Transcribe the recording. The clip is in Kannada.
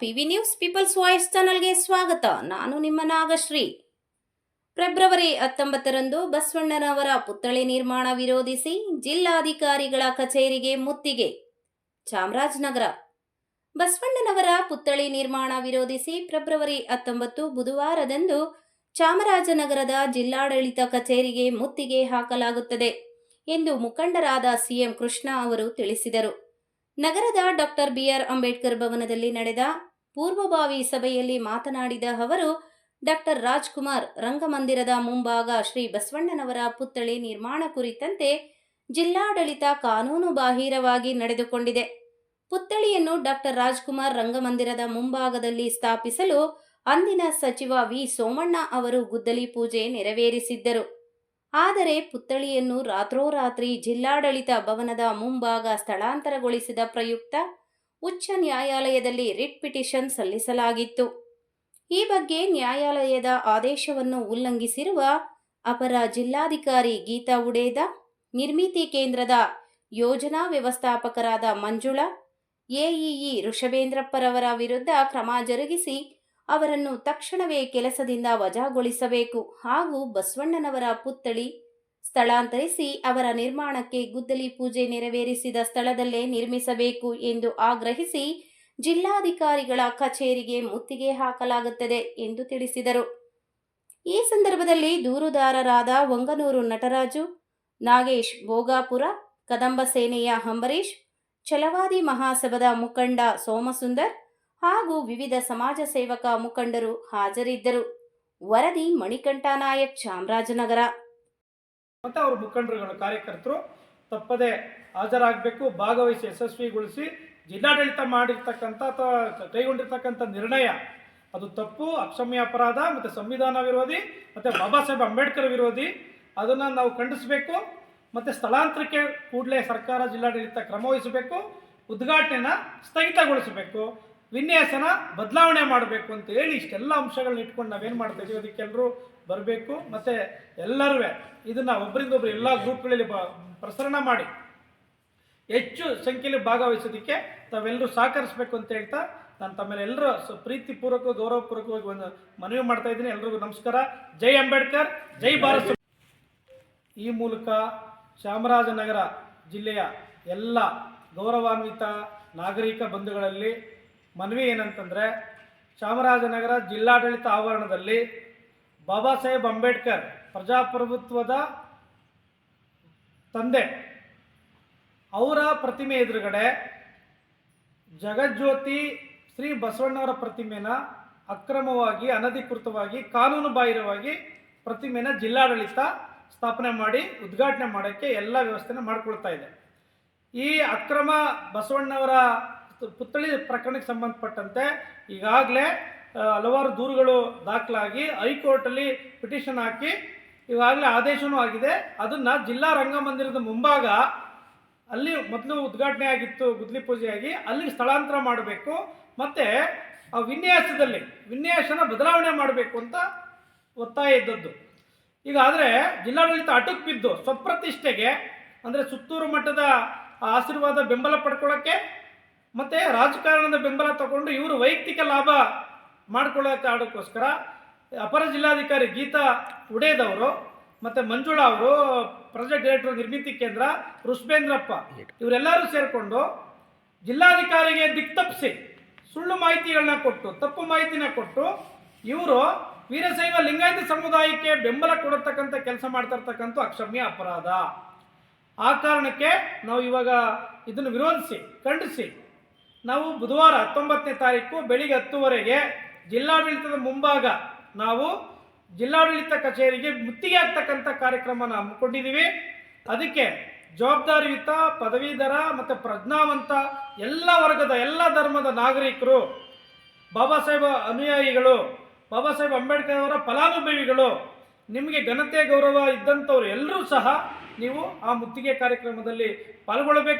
ಟಿವಿ ನ್ಯೂಸ್ ಪೀಪಲ್ಸ್ ವಾಯ್ಸ್ ಚಾನಲ್ಗೆ ಸ್ವಾಗತ. ನಾನು ನಿಮ್ಮ ನಾಗಶ್ರೀ. ಫೆಬ್ರವರಿ ಹತ್ತೊಂಬತ್ತರಂದು ಬಸವಣ್ಣನವರ ಪುತ್ಥಳಿ ನಿರ್ಮಾಣ ವಿರೋಧಿಸಿ ಜಿಲ್ಲಾಧಿಕಾರಿಗಳ ಕಚೇರಿಗೆ ಮುತ್ತಿಗೆ ಚಾಮರಾಜನಗರ. ಬಸವಣ್ಣನವರ ಪುತ್ಥಳಿ ನಿರ್ಮಾಣ ವಿರೋಧಿಸಿ ಫೆಬ್ರವರಿ ಹತ್ತೊಂಬತ್ತು ಬುಧವಾರದಂದು ಚಾಮರಾಜನಗರದ ಜಿಲ್ಲಾಡಳಿತ ಕಚೇರಿಗೆ ಮುತ್ತಿಗೆ ಹಾಕಲಾಗುತ್ತದೆ ಎಂದು ಮುಖಂಡರಾದ ಸಿಎಂ ಕೃಷ್ಣ ಅವರು ತಿಳಿಸಿದರು. ನಗರದ ಡಾಕ್ಟರ್ ಬಿಆರ್ ಅಂಬೇಡ್ಕರ್ ಭವನದಲ್ಲಿ ನಡೆದ ಪೂರ್ವಭಾವಿ ಸಭೆಯಲ್ಲಿ ಮಾತನಾಡಿದ ಅವರು, ಡಾಕ್ಟರ್ ರಾಜ್ಕುಮಾರ್ ರಂಗಮಂದಿರದ ಮುಂಭಾಗ ಶ್ರೀ ಬಸವಣ್ಣನವರ ಪುತ್ಥಳಿ ನಿರ್ಮಾಣ ಕುರಿತಂತೆ ಜಿಲ್ಲಾಡಳಿತ ಕಾನೂನು ಬಾಹಿರವಾಗಿ ನಡೆದುಕೊಂಡಿದೆ. ಪುತ್ಥಳಿಯನ್ನು ಡಾಕ್ಟರ್ ರಾಜ್ಕುಮಾರ್ ರಂಗಮಂದಿರದ ಮುಂಭಾಗದಲ್ಲಿ ಸ್ಥಾಪಿಸಲು ಅಂದಿನ ಸಚಿವ ವಿ ಸೋಮಣ್ಣ ಅವರು ಗುದ್ದಲಿ ಪೂಜೆ ನೆರವೇರಿಸಿದ್ದರು. ಆದರೆ ಪುತ್ಥಳಿಯನ್ನು ರಾತ್ರೋರಾತ್ರಿ ಜಿಲ್ಲಾಡಳಿತ ಭವನದ ಮುಂಭಾಗ ಸ್ಥಳಾಂತರಗೊಳಿಸಿದ ಪ್ರಯುಕ್ತ ಉಚ್ಚ ನ್ಯಾಯಾಲಯದಲ್ಲಿ ರಿಟ್ ಪಿಟಿಷನ್ ಸಲ್ಲಿಸಲಾಗಿತ್ತು. ಈ ಬಗ್ಗೆ ನ್ಯಾಯಾಲಯದ ಆದೇಶವನ್ನು ಉಲ್ಲಂಘಿಸಿರುವ ಅಪರ ಜಿಲ್ಲಾಧಿಕಾರಿ ಗೀತಾ ಉಡೇದ, ನಿರ್ಮಿತಿ ಕೇಂದ್ರದ ಯೋಜನಾ ವ್ಯವಸ್ಥಾಪಕರಾದ ಮಂಜುಳಾ, ಎಇಇ ಋಷಭೇಂದ್ರಪ್ಪರವರ ವಿರುದ್ಧ ಕ್ರಮ ಜರುಗಿಸಿ ಅವರನ್ನು ತಕ್ಷಣವೇ ಕೆಲಸದಿಂದ ವಜಾಗೊಳಿಸಬೇಕು. ಹಾಗೂ ಬಸವಣ್ಣನವರ ಪುತ್ಥಳಿ ಸ್ಥಳಾಂತರಿಸಿ ಅವರ ನಿರ್ಮಾಣಕ್ಕೆ ಗುದ್ದಲಿ ಪೂಜೆ ನೆರವೇರಿಸಿದ ಸ್ಥಳದಲ್ಲೇ ನಿರ್ಮಿಸಬೇಕು ಎಂದು ಆಗ್ರಹಿಸಿ ಜಿಲ್ಲಾಧಿಕಾರಿಗಳ ಕಚೇರಿಗೆ ಮುತ್ತಿಗೆ ಹಾಕಲಾಗುತ್ತದೆ ಎಂದು ತಿಳಿಸಿದರು. ಈ ಸಂದರ್ಭದಲ್ಲಿ ದೂರುದಾರರಾದ ಒಂಗನೂರು ನಟರಾಜು, ನಾಗೇಶ್ ಭೋಗಾಪುರ ಕದಂಬ ಸೇನೆಯ ಅಂಬರೀಶ್ ಛಲವಾದಿ ಮಹಾಸಭದ ಮುಖಂಡ ಸೋಮಸುಂದರ್ ಹಾಗೂ ವಿವಿಧ ಸಮಾಜ ಸೇವಕ ಮುಖಂಡರು ಹಾಜರಿದ್ದರು. ವರದಿ ಮಣಿಕಂಠ ನಾಯಕ್, ಚಾಮರಾಜನಗರ. ಮತ್ತು ಅವ್ರ ಮುಖಂಡರುಗಳು ಕಾರ್ಯಕರ್ತರು ತಪ್ಪದೆ ಹಾಜರಾಗಬೇಕು, ಭಾಗವಹಿಸಿ, ಯಶಸ್ವಿಗೊಳಿಸಿ, ಜಿಲ್ಲಾಡಳಿತ ಮಾಡಿರ್ತಕ್ಕಂಥ ಅಥವಾ ಕೈಗೊಂಡಿರ್ತಕ್ಕಂಥ ನಿರ್ಣಯ. ಅದು ತಪ್ಪು, ಅಕ್ಷಮ್ಯ ಅಪರಾಧ ಮತ್ತು ಸಂವಿಧಾನ ವಿರೋಧಿ ಮತ್ತು ಬಾಬಾ ಸಾಹೇಬ್ ಅಂಬೇಡ್ಕರ್ ವಿರೋಧಿ. ಅದನ್ನು ನಾವು ಖಂಡಿಸಬೇಕು ಮತ್ತು ಸ್ಥಳಾಂತರಕ್ಕೆ ಕೂಡಲೇ ಸರ್ಕಾರ, ಜಿಲ್ಲಾಡಳಿತ ಕ್ರಮವಹಿಸಬೇಕು ಉದ್ಘಾಟನೆನ ಸ್ಥಗಿತಗೊಳಿಸಬೇಕು. ವಿನ್ಯಾಸನ ಬದಲಾವಣೆ ಮಾಡಬೇಕು ಅಂತ ಹೇಳಿ ಇಷ್ಟೆಲ್ಲ ಅಂಶಗಳನ್ನ ಇಟ್ಕೊಂಡು ನಾವೇನು ಮಾಡ್ತಾ ಇದೀವಿ ಅದಕ್ಕೆಲ್ಲರೂ ಬರಬೇಕು. ಮತ್ತು ಎಲ್ಲರೂ ಇದನ್ನು ಒಬ್ಬರಿಂದ ಒಬ್ಬರು ಎಲ್ಲ ಗ್ರೂಪ್ಗಳಲ್ಲಿ ಬ, ಪ್ರಸರಣ ಮಾಡಿ. ಹೆಚ್ಚು ಸಂಖ್ಯೆಯಲ್ಲಿ ಭಾಗವಹಿಸೋದಕ್ಕೆ ತಾವೆಲ್ಲರೂ ಸಹಕರಿಸಬೇಕು ಅಂತ ಹೇಳ್ತಾ ನಾನು ತಮ್ಮೆಲ್ಲರೂ ಸ, ಪ್ರೀತಿಪೂರ್ವಕ, ಗೌರವಪೂರ್ವಕವಾಗಿ ಒಂದು ಮನವಿ ಮಾಡ್ತಾ ಇದ್ದೀನಿ. ಎಲ್ರಿಗೂ ನಮಸ್ಕಾರ. ಜೈ ಅಂಬೇಡ್ಕರ್, ಜೈ ಭಾರತ್ ಈ ಮೂಲಕ ಚಾಮರಾಜನಗರ ಜಿಲ್ಲೆಯ ಎಲ್ಲ ಗೌರವಾನ್ವಿತ ನಾಗರಿಕ ಬಂಧುಗಳಲ್ಲಿ ಮನವಿ ಏನಂತಂದರೆ ಚಾಮರಾಜನಗರ ಜಿಲ್ಲಾಡಳಿತ ಆವರಣದಲ್ಲಿ ಬಾಬಾ ಸಾಹೇಬ್ ಅಂಬೇಡ್ಕರ್ ಪ್ರಜಾಪ್ರಭುತ್ವದ ತಂದೆ. ಅವರ ಪ್ರತಿಮೆ ಎದುರುಗಡೆ ಜಗಜ್ಯೋತಿ ಶ್ರೀ ಬಸವಣ್ಣವರ ಪ್ರತಿಮೆನ ಅಕ್ರಮವಾಗಿ, ಅನಧಿಕೃತವಾಗಿ ಕಾನೂನು ಬಾಹಿರವಾಗಿ ಪ್ರತಿಮೆನ ಜಿಲ್ಲಾಡಳಿತ ಸ್ಥಾಪನೆ ಮಾಡಿ, ಉದ್ಘಾಟನೆ ಮಾಡೋಕ್ಕೆ ಎಲ್ಲ ವ್ಯವಸ್ಥೆನ ಮಾಡಿಕೊಳ್ತಾ ಇದೆ. ಈ ಅಕ್ರಮ ಬಸವಣ್ಣವರ ಪುತ್ಥಳಿ ಪ್ರಕರಣಕ್ಕೆ ಸಂಬಂಧಪಟ್ಟಂತೆ ಈಗಾಗಲೇ ಹಲವಾರು ದೂರುಗಳು ದಾಖಲಾಗಿ ಹೈಕೋರ್ಟಲ್ಲಿ ಪಿಟಿಷನ್ ಹಾಕಿ ಈಗಾಗಲೇ ಆದೇಶವೂ ಆಗಿದೆ. ಅದನ್ನು ಜಿಲ್ಲಾ ರಂಗಮಂದಿರದ ಮುಂಭಾಗ ಅಲ್ಲಿ ಮೊದಲು ಉದ್ಘಾಟನೆ ಆಗಿತ್ತು ಗುದ್ಲಿ ಪೂಜೆಯಾಗಿ. ಅಲ್ಲಿ ಸ್ಥಳಾಂತರ ಮಾಡಬೇಕು. ಮತ್ತು ಆ ವಿನ್ಯಾಸದಲ್ಲಿ, ವಿನ್ಯಾಸನ ಬದಲಾವಣೆ ಮಾಡಬೇಕು ಅಂತ ಒತ್ತಾಯ ಇದ್ದದ್ದು. ಈಗ ಆದರೆ ಜಿಲ್ಲಾಡಳಿತ ಅಟಕ್ ಬಿದ್ದು ಸ್ವಪ್ರತಿಷ್ಠೆಗೆ, ಅಂದರೆ ಸುತ್ತೂರು ಮಟ್ಟದ ಆಶೀರ್ವಾದ ಬೆಂಬಲ ಪಡ್ಕೊಳ್ಳೋಕ್ಕೆ ಮತ್ತು ರಾಜಕಾರಣದ ಬೆಂಬಲ ತಗೊಂಡು ಇವರು ವೈಯಕ್ತಿಕ ಲಾಭ ಮಾಡ್ಕೊಳ್ಳೋಕೆ ಆಡೋಕ್ಕೋಸ್ಕರ ಅಪರ ಜಿಲ್ಲಾಧಿಕಾರಿ ಗೀತಾ ಉಡೇದವರು ಮತ್ತು ಮಂಜುಳಾ ಅವರು ಪ್ರಾಜೆಕ್ಟ್ ಡೈರೆಕ್ಟರ್ ನಿರ್ಮಿತಿ ಕೇಂದ್ರ ಋಷ್ಬೇಂದ್ರಪ್ಪ ಇವರೆಲ್ಲರೂ ಸೇರಿಕೊಂಡು ಜಿಲ್ಲಾಧಿಕಾರಿಗೆ ದಿಕ್ತಪ್ಪಿಸಿ ಸುಳ್ಳು ಮಾಹಿತಿಗಳನ್ನ ಕೊಟ್ಟು, ತಪ್ಪು ಮಾಹಿತಿನ ಕೊಟ್ಟು ಇವರು ವೀರಶೈವ ಲಿಂಗಾಯತ ಸಮುದಾಯಕ್ಕೆ ಬೆಂಬಲ ಕೊಡತಕ್ಕಂಥ ಕೆಲಸ ಮಾಡ್ತಾ ಇರ್ತಕ್ಕಂಥ ಅಕ್ಷಮ್ಯ ಅಪರಾಧ. ಆ ಕಾರಣಕ್ಕೆ ನಾವು ಇವಾಗ ಇದನ್ನು ವಿರೋಧಿಸಿ, ಖಂಡಿಸಿ ನಾವು ಬುಧವಾರ ಹತ್ತೊಂಬತ್ತನೇ ತಾರೀಕು ಬೆಳಿಗ್ಗೆ ಹತ್ತುವರೆಗೆ ಜಿಲ್ಲಾಡಳಿತದ ಮುಂಭಾಗ ನಾವು ಜಿಲ್ಲಾಡಳಿತ ಕಚೇರಿಗೆ ಮುತ್ತಿಗೆ ಆಗ್ತಕ್ಕಂಥ ಕಾರ್ಯಕ್ರಮನ ಹಮ್ಮಿಕೊಂಡಿದ್ದೀವಿ. ಅದಕ್ಕೆ ಜವಾಬ್ದಾರಿಯುತ, ಪದವೀಧರ ಮತ್ತು ಪ್ರಜ್ಞಾವಂತ ಎಲ್ಲ ವರ್ಗದ ಎಲ್ಲ ಧರ್ಮದ ನಾಗರಿಕರು, ಬಾಬಾ ಸಾಹೇಬ ಅನುಯಾಯಿಗಳು, ಬಾಬಾ ಸಾಹೇಬ್ ಅಂಬೇಡ್ಕರ್ ಅವರ ಫಲಾನುಭವಿಗಳು, ನಿಮಗೆ ಘನತೆ ಗೌರವ ಇದ್ದಂಥವ್ರು ಎಲ್ಲರೂ ಸಹ ನೀವು ಆ ಮುತ್ತಿಗೆ ಕಾರ್ಯಕ್ರಮದಲ್ಲಿ ಪಾಲ್ಗೊಳ್ಳಬೇಕು.